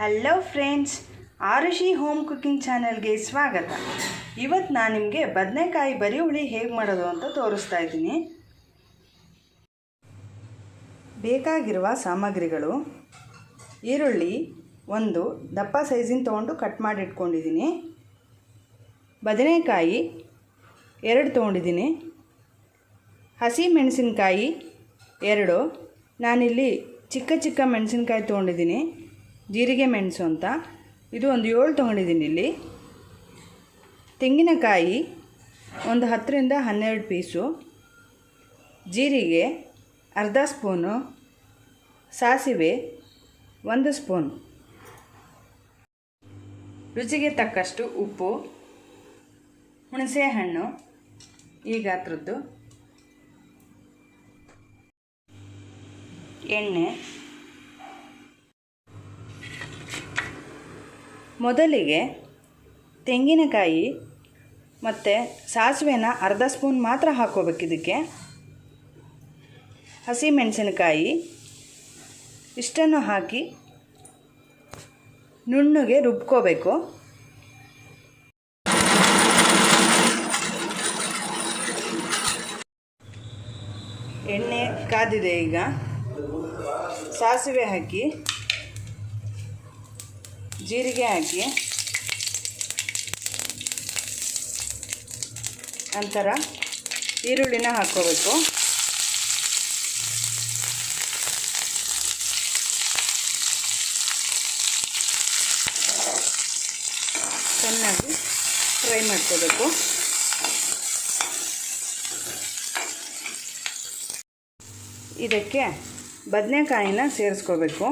Hello friends Arushi home cooking ಚಾನಲ್ಗೆ ಸ್ವಾಗತ. ಇವತ್ತು ನಾನು ನಿಮಗೆ ಬದನೆಕಾಯಿ ಬರಿ ಹುಳಿ ಹೇಗೆ ಮಾಡೋದು ಅಂತ ತೋರಿಸ್ತಾ ಇದ್ದೀನಿ. ಬೇಕಾಗಿರುವ ಸಾಮಗ್ರಿಗಳು, ಈರುಳ್ಳಿ ಒಂದು ದಪ್ಪ ಸೈಜಿನ ತೊಗೊಂಡು ಕಟ್ ಮಾಡಿ ಇಟ್ಕೊಂಡಿದ್ದೀನಿ. ಬದನೆಕಾಯಿ ಎರಡು ತೊಗೊಂಡಿದ್ದೀನಿ. ಹಸಿ ಮೆಣಸಿನಕಾಯಿ ಎರಡು. ನಾನಿಲ್ಲಿ ಚಿಕ್ಕ ಚಿಕ್ಕ ಮೆಣಸಿನಕಾಯಿ ತೊಗೊಂಡಿದ್ದೀನಿ. ಜೀರಿಗೆ ಮೆಣಸು ಅಂತ. ಇದು ಒಂದು ಏಳು ತೊಗೊಂಡಿದ್ದೀನಿ ಇಲ್ಲಿ. ತೆಂಗಿನಕಾಯಿ ಒಂದು ಹತ್ತರಿಂದ ಹನ್ನೆರಡು ಪೀಸು. ಜೀರಿಗೆ ಅರ್ಧ ಸ್ಪೂನು. ಸಾಸಿವೆ ಒಂದು ಸ್ಪೂನ್. ರುಚಿಗೆ ತಕ್ಕಷ್ಟು ಉಪ್ಪು. ಹುಣಸೆಹಣ್ಣು ಈ ಗಾತ್ರದ್ದು ಎಣ್ಣೆ. ಮೊದಲಿಗೆ ತೆಂಗಿನಕಾಯಿ ಮತ್ತು ಸಾಸಿವೆನ ಅರ್ಧ ಸ್ಪೂನ್ ಮಾತ್ರ ಹಾಕ್ಕೋಬೇಕು ಇದಕ್ಕೆ. ಹಸಿ ಮೆಣಸಿನಕಾಯಿ ಇಷ್ಟನ್ನು ಹಾಕಿ ನುಣ್ಣಗೆ ರುಬ್ಕೋಬೇಕು. ಎಣ್ಣೆ ಕಾದಿದೆ ಈಗ. ಸಾಸಿವೆ ಹಾಕಿ ಜೀರಿಗೆ ಹಾಕಿ. ನಂತರ ಈರುಳ್ಳಿನ ಹಾಕ್ಕೋಬೇಕು. ಚೆನ್ನಾಗಿ ಫ್ರೈ ಮಾಡ್ಕೋಬೇಕು. ಇದಕ್ಕೆ ಬದನೆಕಾಯಿನ ಸೇರಿಸ್ಕೋಬೇಕು.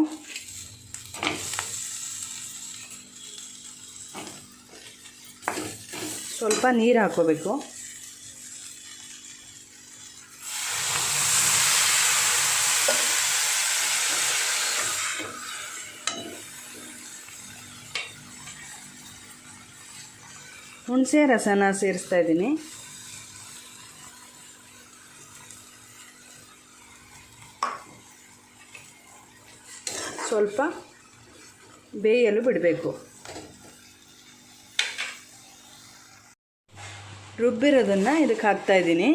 ಸ್ವಲ್ಪ ನೀರು ಹಾಕೋಬೇಕು. ಹುಣಸೆ ರಸನ ಸೇರಿಸ್ತಾ ಇದ್ದೀನಿ. ಸ್ವಲ್ಪ ಬೇಯಲು ಬಿಡಬೇಕು. ರುಬ್ಬಿರೋದನ್ನು ಇದಕ್ಕೆ ಹಾಕ್ತಾ ಇದ್ದೀನಿ.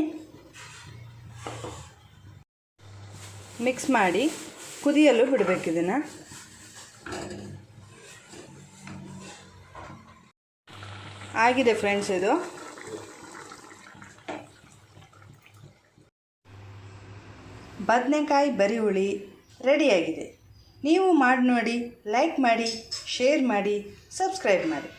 ಮಿಕ್ಸ್ ಮಾಡಿ ಕುದಿಯಲು ಬಿಡಬೇಕು ಇದನ್ನು. ಆಗಿದೆ ಫ್ರೆಂಡ್ಸ್ ಇದು. ಬದನೆಕಾಯಿ ಬರಿ ಹುಳಿ ರೆಡಿಯಾಗಿದೆ. ನೀವು ಮಾಡಿ ನೋಡಿ ಲೈಕ್ ಮಾಡಿ ಶೇರ್ ಮಾಡಿ ಸಬ್ಸ್ಕ್ರೈಬ್ ಮಾಡಿ.